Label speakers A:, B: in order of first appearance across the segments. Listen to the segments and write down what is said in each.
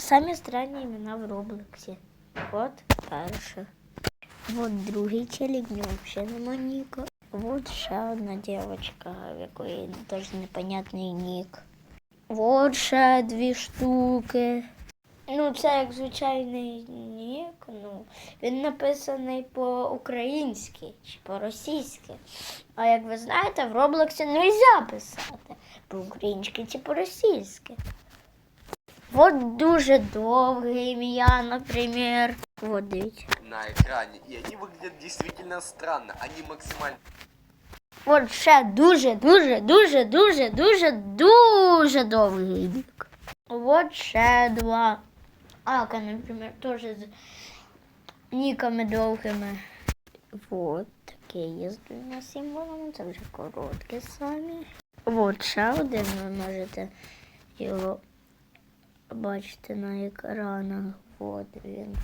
A: Самі странні імена в Роблоксі. От перше. Вот другий челік, в нього взагалі нема ніка. Вот ще одна дівчинка, в якої теж непонятний нік. Вот ще дві штуки. Ну, це як звичайний нік. Ну, він написаний по-українськи чи по-російськи. А як ви знаєте, в Роблоксі не можна писати по-українськи чи по-російськи. Вот дуже довге ім'я, наприклад. Вот дивіться.
B: на экране. И они выглядят действительно странно. Они максимально
A: От ще дуже, дуже, дуже, дуже, дуже, дуже довгий бік. От ще два. Ака, наприклад, теж з ніками довгими. Вот таке є з двома символами, це вже короткі самі. От ще один, ви можете його бачити на екранах. От він.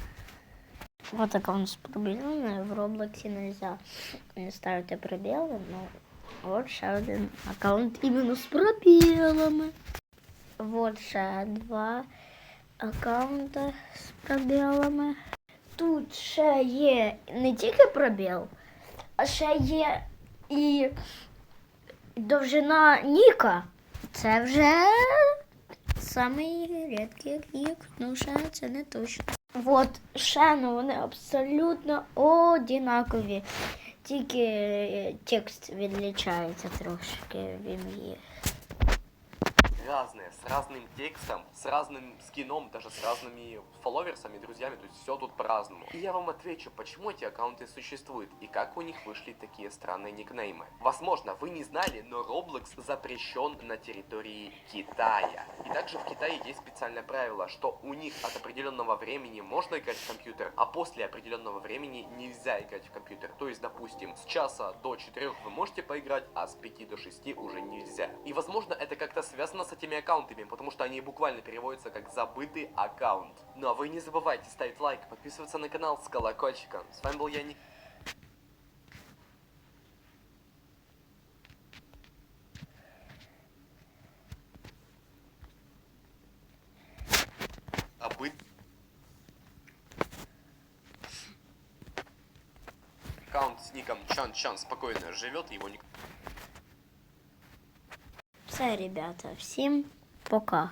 A: Вот аккаунт с пробелами в Роблоксі нельзя не ставити пробіли, ну от ще один аккаунт іменно з пробілами. Вот ще два аккаунта з пробілами. Тут ще є не тільки пробіл, а ще є і довжина Ніка. Це вже самий рідкий рік, ну ще це не точно. От ще ну вони абсолютно однакові. Тільки текст відлічається трошки в ім'ї.
B: Разные, с разным текстом, с разным скином, даже с разными фолловерсами, друзьями, то есть все тут по-разному. И я вам отвечу, почему эти аккаунты существуют и как у них вышли такие странные никнеймы. Возможно, вы не знали, но Roblox запрещен на территории Китая. И также в Китае есть специальное правило, что у них от определенного времени можно играть в компьютер, а после определенного времени нельзя играть в компьютер. То есть, допустим, с часа до 4 вы можете поиграть, а с 5 до 6 уже нельзя. И возможно это как-то связано с этими аккаунтами, потому что они буквально переводятся как забытый аккаунт. Ну а вы не забывайте ставить лайк, подписываться на канал с колокольчиком. С вами был я, Ник. Аккаунт с ником Чан Чан спокойно живет, его никто
A: Все, ребята, всім пока.